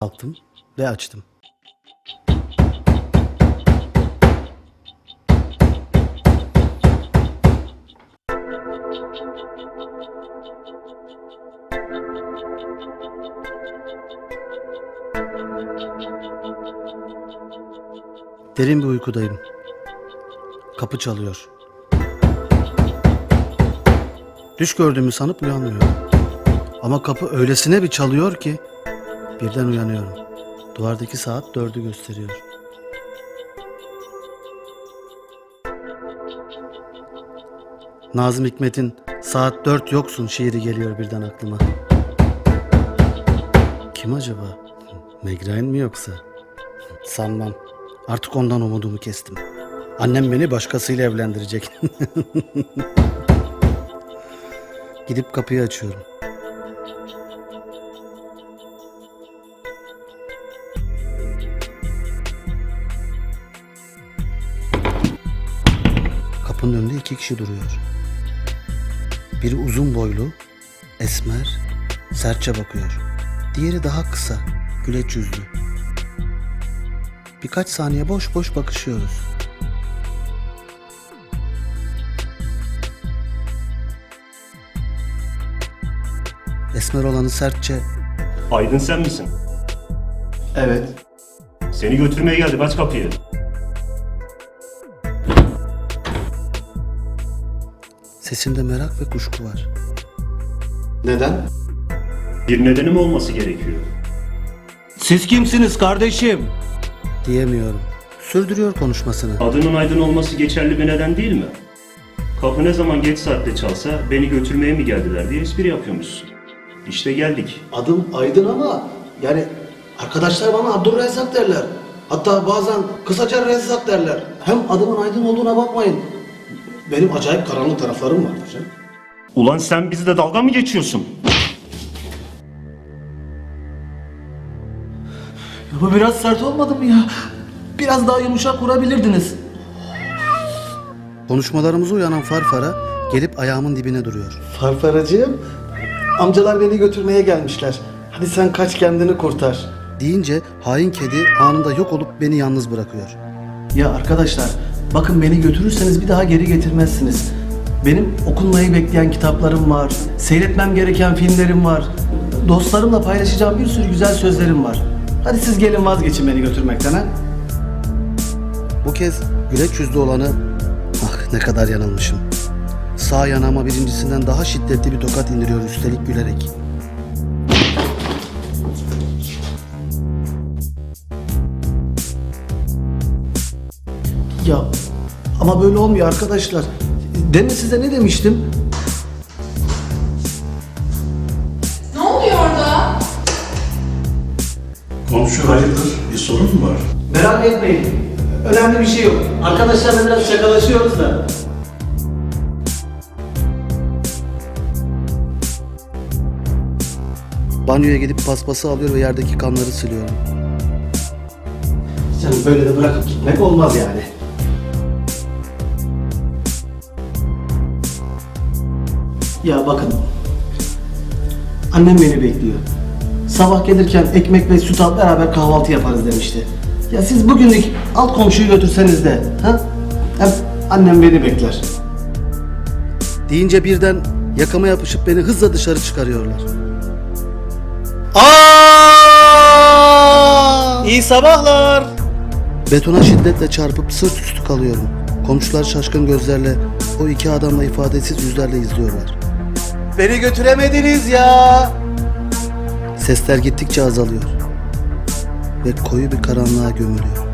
Kalktım ve açtım. Derin bir uykudayım. Kapı çalıyor. Düş gördüğümü sanıp uyanmıyorum. Ama kapı öylesine bir çalıyor ki birden uyanıyorum. Duvardaki saat dördü gösteriyor. Nazım Hikmet'in Saat dört yoksun şiiri geliyor birden aklıma. Kim acaba? Megren mi yoksa? Sanmam. Artık ondan umudumu kestim. Annem beni başkasıyla evlendirecek. Gidip kapıyı açıyorum. Kapının önünde iki kişi duruyor. Biri uzun boylu, esmer, sertçe bakıyor. Diğeri daha kısa, güleç yüzlü. Birkaç saniye boş boş bakışıyoruz. Esmer olanı sertçe Aydın sen misin? Evet. Seni götürmeye geldim aç kapıyı. Sesinde merak ve kuşku var. Neden? Bir nedeni mi olması gerekiyor? Siz kimsiniz kardeşim? Diyemiyorum. Sürdürüyor konuşmasını. Adının Aydın olması geçerli bir neden değil mi? Kapı ne zaman geç saatte çalsa beni götürmeye mi geldiler diye espri yapıyormuşsun. İşte geldik. Adım Aydın ama yani arkadaşlar bana Abdurrezzak derler. Hatta bazen kısaca Rezzak derler. Hem adımın Aydın olduğuna bakmayın. Benim acayip karanlık taraflarım vardır. ha. Ulan sen bizle dalga mı geçiyorsun? Ya bu biraz sert olmadı mı ya? Biraz daha yumuşak vurabilirdiniz. Konuşmalarımıza uyanan Farfara gelip ayağımın dibine duruyor. Farfaracığım, amcalar beni götürmeye gelmişler. Hadi sen kaç kendini kurtar. Deyince hain kedi anında yok olup beni yalnız bırakıyor. Ya arkadaşlar, bakın beni götürürseniz bir daha geri getirmezsiniz. Benim okunmayı bekleyen kitaplarım var, seyretmem gereken filmlerim var. Dostlarımla paylaşacağım bir sürü güzel sözlerim var. Hadi siz gelin vazgeçin beni götürmekten ha. Bu kez güleç yüzlü olanı ah ne kadar yanılmışım. Sağ yanağıma birincisinden daha şiddetli bir tokat indiriyor üstelik gülerek. Ya ama böyle olmuyor arkadaşlar. Demin size ne demiştim? Ne oluyor orada? Komşu hayırdır? Bir sorun mu var? Merak etmeyin. Önemli bir şey yok. Arkadaşlarla biraz şakalaşıyoruz da. Banyoya gidip paspası alıyor ve yerdeki kanları siliyorum. Sen böyle de bırakıp gitmek olmaz yani. Ya bakın. Annem beni bekliyor. Sabah gelirken ekmek ve süt al beraber kahvaltı yaparız demişti. Ya siz bugünlük alt komşuyu götürseniz de, ha? Hem annem beni bekler. Deyince birden yakama yapışıp beni hızla dışarı çıkarıyorlar. Aa! İyi sabahlar. Betona şiddetle çarpıp sırt üstü kalıyorum. Komşular şaşkın gözlerle o iki adamla ifadesiz yüzlerle izliyorlar. Beni götüremediniz ya. Sesler gittikçe azalıyor. Ve koyu bir karanlığa gömülüyor.